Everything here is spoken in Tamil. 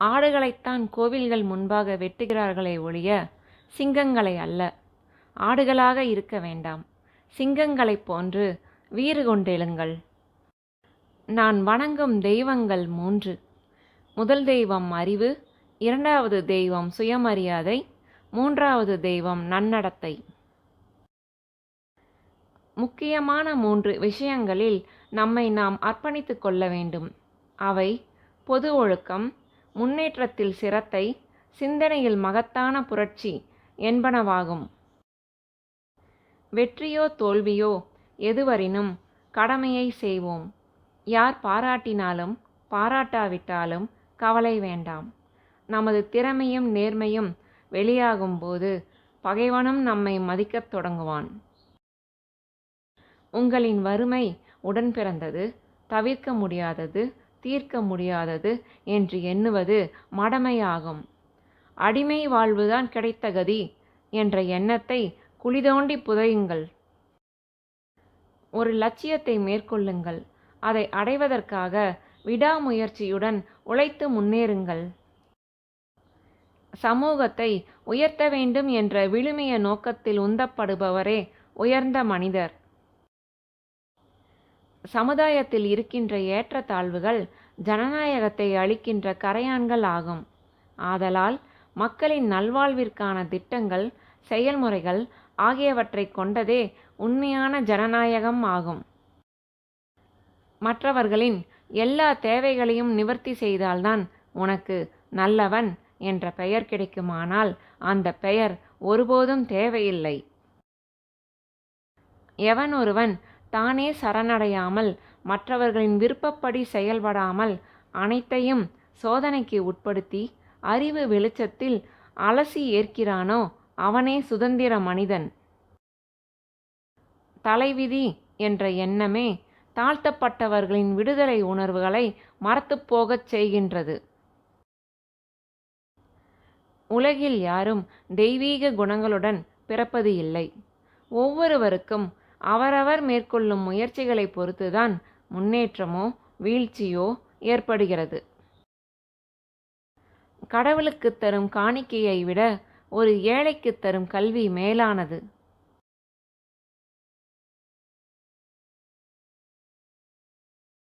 ஆடுகளைத்தான் கோவில்கள் முன்பாக வெட்டுகிறார்களே ஒழிய சிங்கங்களை அல்ல. ஆடுகளாக இருக்க வேண்டாம். சிங்கங்களைப் போன்று வீறு கொண்டெழுங்கள். நான் வணங்கும் தெய்வங்கள் மூன்று. முதல் தெய்வம் அறிவு இரண்டாவது தெய்வம் சுயமரியாதை மூன்றாவது தெய்வம் நன்னடத்தை. முக்கியமான மூன்று விஷயங்களில் நம்மை நாம் அர்ப்பணித்துக் கொள்ள வேண்டும். அவை பொது ஒழுக்கம் முன்னேற்றத்தில் சிரத்தை சிந்தனையில் மகத்தான புரட்சி என்பனவாகும். வெற்றியோ தோல்வியோ எதுவரினும் கடமையை செய்வோம். யார் பாராட்டினாலும் பாராட்டாவிட்டாலும் கவலை வேண்டாம். நமது திறமையும் நேர்மையும் வெளியாகும்போது பகைவனும் நம்மை மதிக்கத் தொடங்குவான். உங்களின் வறுமை உடன் பிறந்தது தவிர்க்க முடியாதது தீர்க்க முடியாதது என்று எண்ணுவது மடமையாகும். அடிமை வாழ்வுதான் கிடைத்த கதி என்ற எண்ணத்தை குளிதோண்டி புதையுங்கள். ஒரு லட்சியத்தை மேற்கொள்ளுங்கள். அதை அடைவதற்காக விடாமுயற்சியுடன் உழைத்து முன்னேறுங்கள். சமூகத்தை உயர்த்த வேண்டும் என்ற விழுமிய நோக்கத்தில் உந்தப்படுபவரே உயர்ந்த மனிதர். சமுதாயத்தில் இருக்கின்ற ஏற்றத்தாழ்வுகள் ஜனநாயகத்தை அளிக்கின்ற கரையான்கள் ஆகும். ஆதலால் மக்களின் நல்வாழ்விற்கான திட்டங்கள் செயல்முறைகள் ஆகியவற்றை கொண்டதே உண்மையான ஜனநாயகம் ஆகும். மற்றவர்களின் எல்லா தேவைகளையும் நிவர்த்தி செய்தால்தான் உனக்கு நல்லவன் என்ற பெயர் கிடைக்குமானால் அந்த பெயர் ஒருபோதும் தேவையில்லை. எவன் ஒருவன் தானே சரணடையாமல் மற்றவர்களின் விருப்பப்படி செயல்படாமல் அனைத்தையும் சோதனைக்கு உட்படுத்தி அறிவு வெளிச்சத்தில் அலசி ஏற்கிறானோ அவனே சுதந்திர மனிதன். தலைவிதி என்ற எண்ணமே தாழ்த்தப்பட்டவர்களின் விடுதலை உணர்வுகளை மறத்துப்போகச் செய்கின்றது. உலகில் யாரும் தெய்வீக குணங்களுடன் பிறப்பது இல்லை. ஒவ்வொருவருக்கும் அவரவர் மேற்கொள்ளும் முயற்சிகளை பொறுத்துதான் முன்னேற்றமோ வீழ்ச்சியோ ஏற்படுகிறது. கடவுளுக்கு தரும் காணிக்கையை விட ஒரு ஏழைக்கு தரும் கல்வி மேலானது.